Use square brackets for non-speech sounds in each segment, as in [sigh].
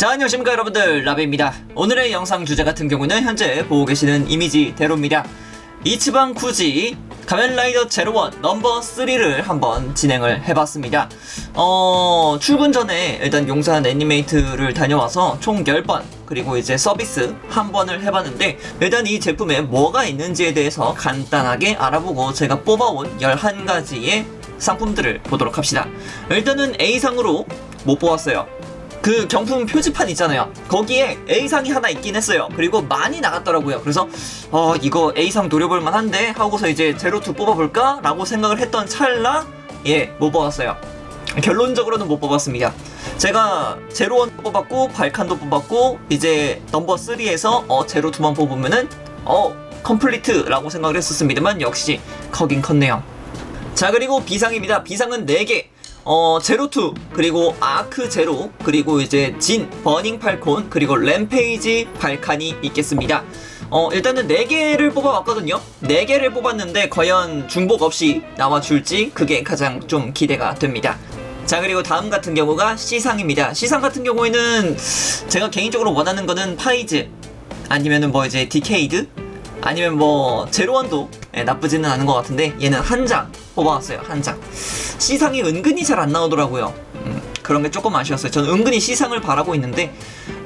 자 안녕하십니까 여러분들. 라베입니다. 오늘의 영상 주제 같은 경우는 현재 보고 계시는 이미지 대로입니다. 이치방 쿠지 가면라이더 제로원 넘버 3를 한번 진행을 해봤습니다. 어 출근 전에 일단 용산 애니메이트를 다녀와서 총 10번 그리고 이제 서비스 한 번을 해봤는데 일단 이 제품에 뭐가 있는지에 대해서 간단하게 알아보고 제가 뽑아온 11가지의 상품들을 보도록 합시다. 일단은 A상으로 못 뽑았어요 그 경품 표지판 있잖아요. 거기에 A상이 하나 있긴 했어요. 그리고 많이 나갔더라고요. 그래서 어 이거 A상 노려볼 만한데 하고서 이제 제로투 뽑아볼까? 라고 생각을 했던 찰나 예 못 뽑았어요. 결론적으로는 못 뽑았습니다. 제가 제로원 뽑았고 발칸도 뽑았고 이제 넘버 3에서 어 제로투만 뽑으면은 어 컴플리트라고 생각을 했었습니다만 역시 커긴 컸네요. 자 그리고 비상입니다. 비상은 4개. 어 제로투 그리고 아크 제로 그리고 이제 진 버닝 팔콘 그리고 램페이지 발칸이 있겠습니다. 어 일단은 4개를 뽑아왔거든요. 4개를 뽑았는데 과연 중복 없이 나와줄지 그게 가장 좀 기대가 됩니다. 자 그리고 다음 같은 경우가 C상입니다. C상 같은 경우에는 제가 개인적으로 원하는 거는 파이즈 아니면은 뭐 이제 디케이드 아니면 뭐 제로원도 예, 나쁘지는 않은 것 같은데 얘는 한 장 뽑아왔어요 한 장. C상이 은근히 잘 안 나오더라고요. 음, 그런 게 조금 아쉬웠어요. 저는 은근히 C상을 바라고 있는데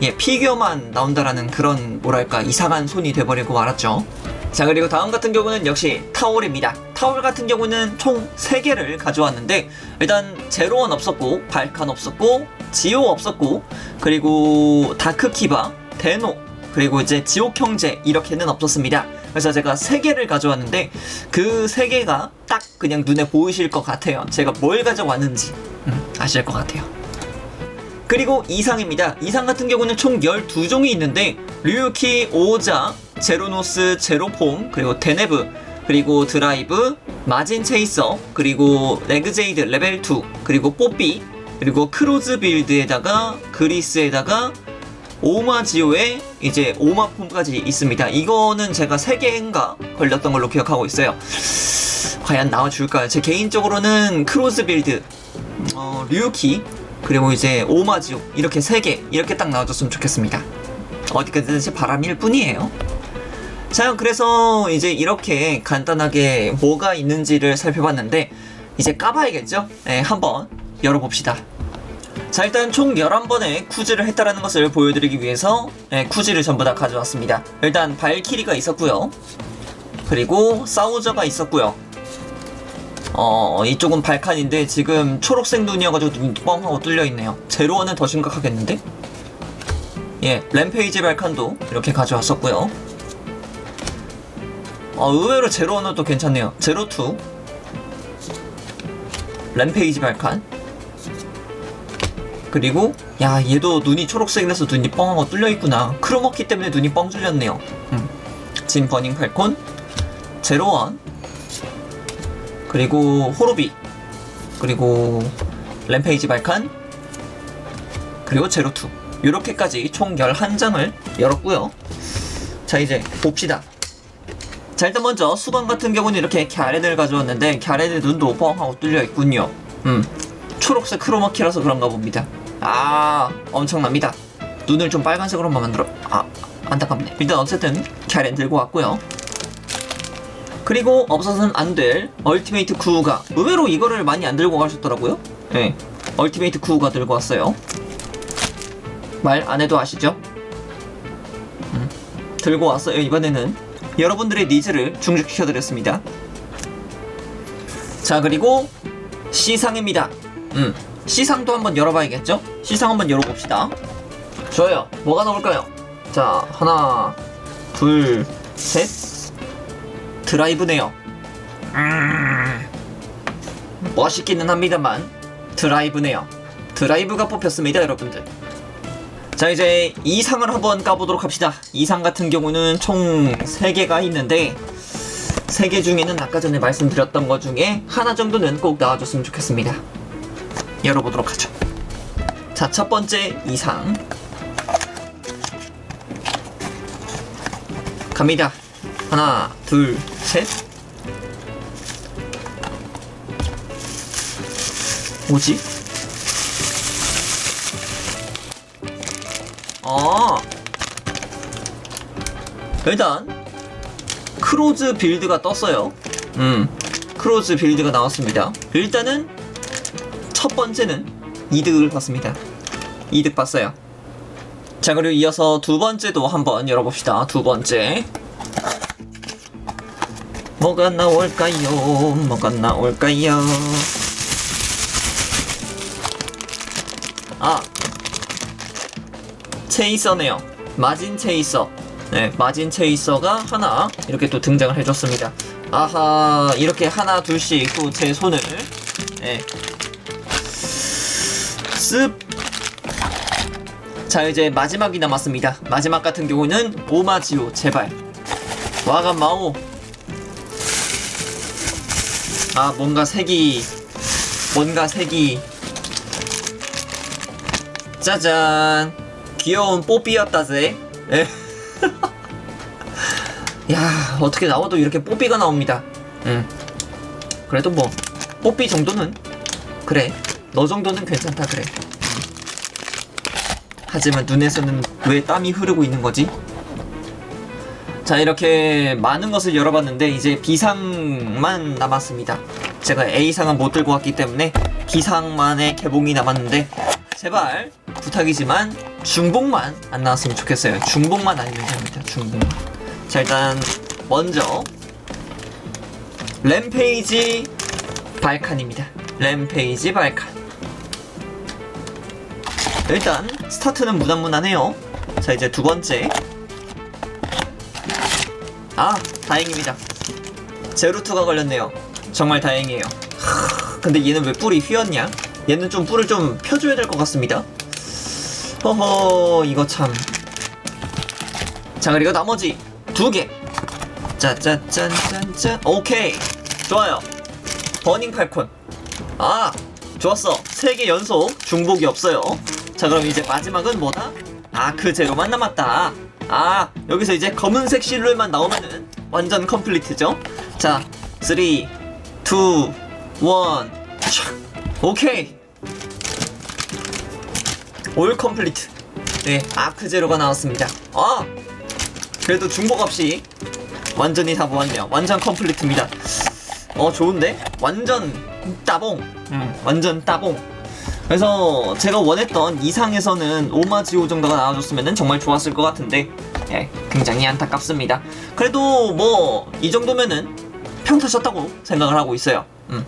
예, 피규어만 나온다라는 그런 뭐랄까 이상한 손이 돼버리고 말았죠. 자 그리고 다음 같은 경우는 역시 타올입니다. 타올 같은 경우는 총 3개를 가져왔는데 일단 제로원 없었고 발칸 없었고 지오 없었고 그리고 다크키바 데노 그리고 이제 지옥 형제 이렇게는 없었습니다. 그래서 제가 세 개를 가져왔는데 그 세 개가 딱 그냥 눈에 보이실 것 같아요. 제가 뭘 가져왔는지 음, 아실 것 같아요. 그리고 이상입니다. 이상 같은 경우는 총 12종이 있는데 류키, 오자, 제로노스, 제로폼, 그리고 데네브, 그리고 드라이브, 마진 체이서, 그리고 레그제이드 레벨 2, 그리고 뽀삐, 그리고 크로즈 빌드에다가 그리스에다가 오마지오에 이제 오마폼까지 있습니다. 이거는 제가 3개인가 걸렸던 걸로 기억하고 있어요. 과연 나와줄까요? 제 개인적으로는 크로즈 빌드, 어, 류키, 그리고 이제 오마지오 이렇게 3개 이렇게 딱 나와줬으면 좋겠습니다. 어디까지든지 바람일 뿐이에요. 자, 그래서 이제 이렇게 간단하게 뭐가 있는지를 살펴봤는데 이제 까봐야겠죠? 네, 한번 열어봅시다. 자 일단 총 11번의 쿠즈를 했다라는 것을 보여드리기 위해서 예, 쿠즈를 전부 다 가져왔습니다. 일단 발키리가 있었고요. 그리고 사우저가 있었고요. 어 이쪽은 발칸인데 지금 초록색 눈이어가지고 눈 뻥하고 뚫려있네요. 제로원은 더 심각하겠는데? 예 램페이지 발칸도 이렇게 가져왔었고요. 어 의외로 제로원은 또 괜찮네요. 제로투. 램페이지 발칸 그리고 야 얘도 눈이 초록색이라서 눈이 뻥하고 뚫려 있구나. 크로머키 때문에 눈이 뻥 뚫렸네요. 음. 진 버닝 팔콘 제로원 그리고 호로비 그리고 램페이지 발칸 그리고 제로투. 이렇게까지 총 11장을 열었고요. 자 이제 봅시다. 자 일단 먼저 수건 같은 경우는 이렇게 갸렌을 가져왔는데 갸렌의 눈도 뻥하고 뚫려 있군요. 음. 초록색 크로마키라서 그런가 봅니다 아 엄청납니다. 눈을 좀 빨간색으로만 만들어 아 안타깝네. 일단 어쨌든 갸렌 들고 왔고요. 그리고 없어서는 안 될 얼티메이트 쿠우가 의외로 이거를 많이 안 들고 가셨더라고요. 네 얼티메이트 쿠우가 들고 왔어요. 말 안 해도 아시죠? 음, 들고 왔어요 이번에는. 여러분들의 니즈를 충족시켜드렸습니다. 자 그리고 C상입니다. 음 C상도 한번 열어봐야겠죠? C상 한번 열어봅시다. 좋아요. 뭐가 나올까요? 자, 하나, 둘, 셋. 드라이브네요. 음, 멋있기는 합니다만 드라이브네요. 드라이브가 뽑혔습니다, 여러분들. 자, 이제 이 상을 한번 까보도록 합시다. 이 상 같은 경우는 총 3개가 있는데 3개 중에는 아까 전에 말씀드렸던 것 중에 하나 정도는 꼭 나와줬으면 좋겠습니다. 열어보도록 하죠. 자, 첫 번째 이상. 갑니다. 하나, 둘, 셋. 뭐지? 아 일단 크로즈 빌드가 떴어요. 음 크로즈 빌드가 나왔습니다. 일단은 첫 번째는 이득을 봤습니다. 이득 봤어요. 자 그리고 이어서 두 번째도 한번 열어봅시다. 두 번째 뭐가 나올까요? 뭐가 나올까요? 아 체이서네요. 마진 체이서. 네, 마진 체이서가 하나 이렇게 또 등장을 해줬습니다. 아하 이렇게 하나 둘씩 또 제 손을 네. 습. 자 이제 마지막이 남았습니다. 마지막 같은 경우는 오마지오 제발 와가 마오. 아 뭔가 색이 뭔가 색이 짜잔 귀여운 뽀삐였다ぜ예. [laughs] 야 어떻게 나와도 이렇게 뽀삐가 나옵니다 음. 그래도 뭐 뽀삐 정도는 그래 너 정도는 괜찮다 그래. 하지만 눈에서는 왜 땀이 흐르고 있는 거지? 자 이렇게 많은 것을 열어봤는데 이제 B상만 남았습니다. 제가 A상은 못 들고 왔기 때문에 B상만의 개봉이 남았는데 제발 부탁이지만 중복만 안 나왔으면 좋겠어요. 중복만 아니면 됩니다. 중복만. 자 일단 먼저 램페이지 발칸입니다. 램페이지 발칸 일단 스타트는 무난무난해요. 자 이제 두 번째. 아 다행입니다. 제루투가 걸렸네요. 정말 다행이에요. 하, 근데 얘는 왜 뿔이 휘었냐? 얘는 좀 뿔을 좀 펴줘야 될 것 같습니다. 허허 이거 참. 자 그리고 나머지 두개. 짜짜짠짠짠. 오케이. 좋아요. 버닝 팔콘. 아 좋았어. 세 개 연속 중복이 없어요 자 그럼 이제 마지막은 뭐다? 아그 제로만 남았다. 아 여기서 이제 검은색 실루엣만 나오면은 완전 컴플리트죠? 자 3, 2, 1 오케이. 올 컴플리트. 네 아크 제로가 나왔습니다. 아 그래도 중복 없이 완전히 다 모았네요. 완전 컴플리트입니다. 어 좋은데? 완전 따봉. 음, 완전 따봉 그래서 제가 원했던 이상에서는 오마지오 정도가 나와줬으면 정말 좋았을 것 같은데 예, 굉장히 안타깝습니다 그래도 뭐 이 정도면은 평타 쳤다고 생각을 하고 있어요 음.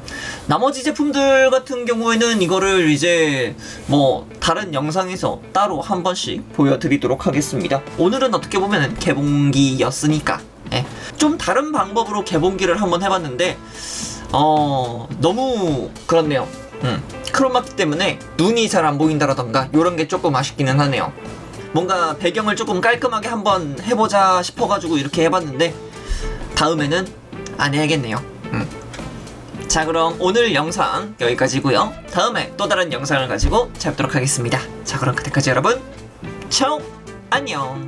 나머지 제품들 같은 경우에는 이거를 이제 뭐 다른 영상에서 따로 한 번씩 보여드리도록 하겠습니다. 오늘은 어떻게 보면 개봉기였으니까 예. 좀 다른 방법으로 개봉기를 한번 해봤는데 어 너무 그렇네요. 음. 크로마키 때문에 눈이 잘 안 보인다라던가 이런 게 조금 아쉽기는 하네요. 뭔가 배경을 조금 깔끔하게 한번 해보자 싶어가지고 이렇게 해봤는데 다음에는 안 해야겠네요. 음. 자 그럼 오늘 영상 여기까지고요 다음에 또 다른 영상을 가지고 찾도록 하겠습니다 자 그럼 그때까지 여러분 총 안녕